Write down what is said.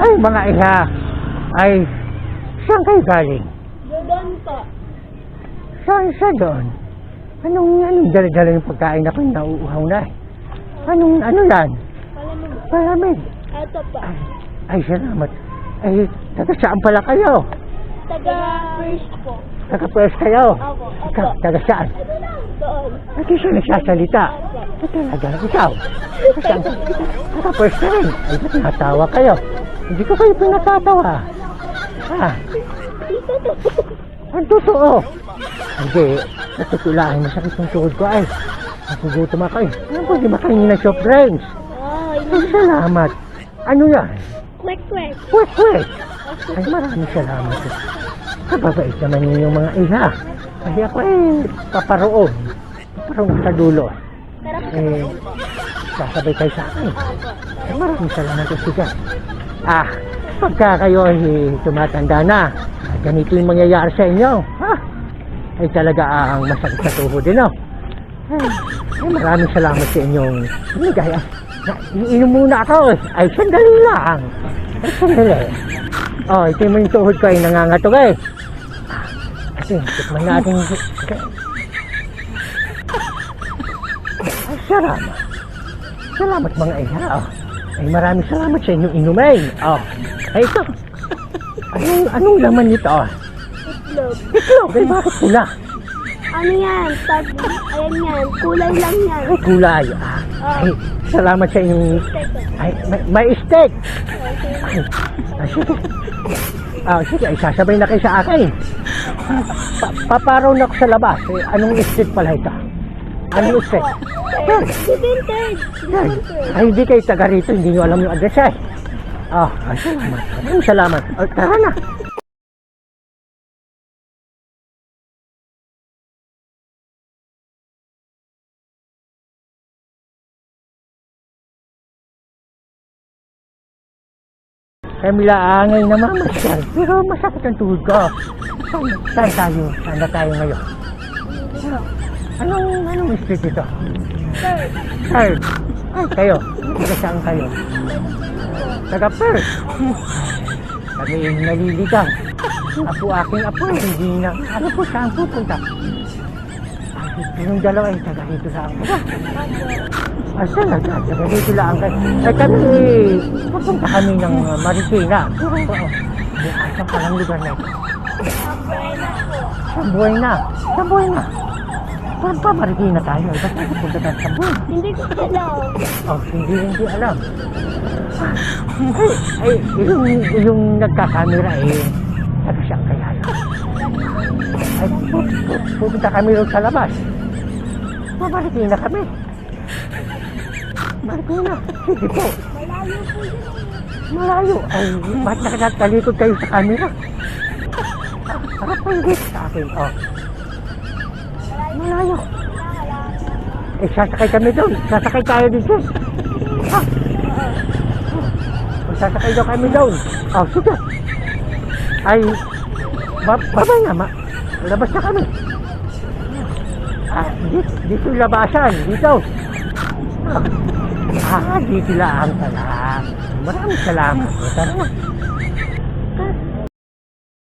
Ay, mga iha. Ay, saan kayo galing? Doon po. Saan sa doon? Anong, anong dala-dala yung pagkain ako nauuhaw na? Anong, ano yan? Palamig. Palamig. Ito po. Ay, ay, salamat. Ay, taga saan pala kayo? Taga first po. Taga pwes kayo? Ako. Ikaw, taga saan? Doon. At siya nagsasalita. Ito talaga, ikaw. Saan? Taga pwes ka rin. Ay, ba't natawa kayo? Hindi ko kayo pinatatawa. Ah, ang totoo. Hindi, lang, masakit yung tuhod ko ay. Nagugutom ako eh. Ano pwede makainin ng soft drinks? Ay, Ay, salamat. Ano yan? quick, quick. Wait, wait. Ay, maraming salamat. Kababait naman yun yung mga iha. Kasi ako eh, paparoon. Paparoon sa dulo. Eh, sasabay kayo sa akin. Ay, maraming salamat siya. Ah, pagka kayo ay tumatanda na, ganito yung mangyayari sa inyo, ha? Ay talaga ang masakit sa tuhod din, no? Ay, maraming salamat sa inyong binigay. Ah, Iinom muna ako eh. Ay, sandali lang. Ay, sandali. Oh, ito yung tuhod ko ay nangangatog eh. Ate, tikman natin. Ay, salamat. Salamat mga iha. Oh. Ay maraming salamat sa inyong inumin. Oh. Ay ito. Anong, anong laman nito? Itlog. Itlog. Ay bakit pula? Ano yan? Tag, ayan yan. Kulay lang yan. Ay kulay. Ah. Ay, salamat sa inyong... Ay, may, may steak. Ay, ah, sige. Ah, sige, ay sasabay na kayo sa akin. Pa paparaw na ako sa labas. Eh, anong steak pala ito? Anong steak? Sir, Vintage. Ay, ay, hindi kayo taga rito, hindi nyo alam yung address eh. Ah, ay, salamat. Salamat. Oh, tara na. Kami laangay na mamasyal, pero masakit ang tuhod ko. Saan tayo? Saan na tayo ngayon? Anong, anong street ito? Sir, ay kayo, taga saan kayo? Taga Perth. Kami yung naliligaw. Apo aking apo, hindi na. Ano po saan pupunta? Ah, Yung dalawa ay taga dito sa akin. Ah, talaga, taga dito lang. Ay kami, pupunta kami ng Marikina. Oo. Bukas ang palang lugar na ito. Sa buhay na. Sa buhay na. Saan pa Marikina tayo? Ba't tayo pupunta tayo sa buhay? Hindi ko alam. Oh, hindi hindi alam. Ay, yung, yung nagkakamera eh, sabi siyang kaya. Ay, pu- pu- pupunta kami rin sa labas. Mamariki na kami. Mariki na. Sige po. Malayo po yun. Malayo. Ay, ba't nakatalikod kayo sa camera? Harap kayo dito sa akin. Oh. Malayo. Eh, sasakay kami doon. Sasakay tayo dito. Ha? Oh, sasakay daw kami doon. Oh, sige. Ay, ba babay nga, ma. Labas na kami. Ah, dito, dito labasan. Dito. Ah, ah dito lang pala. Maraming salamat. Tara na.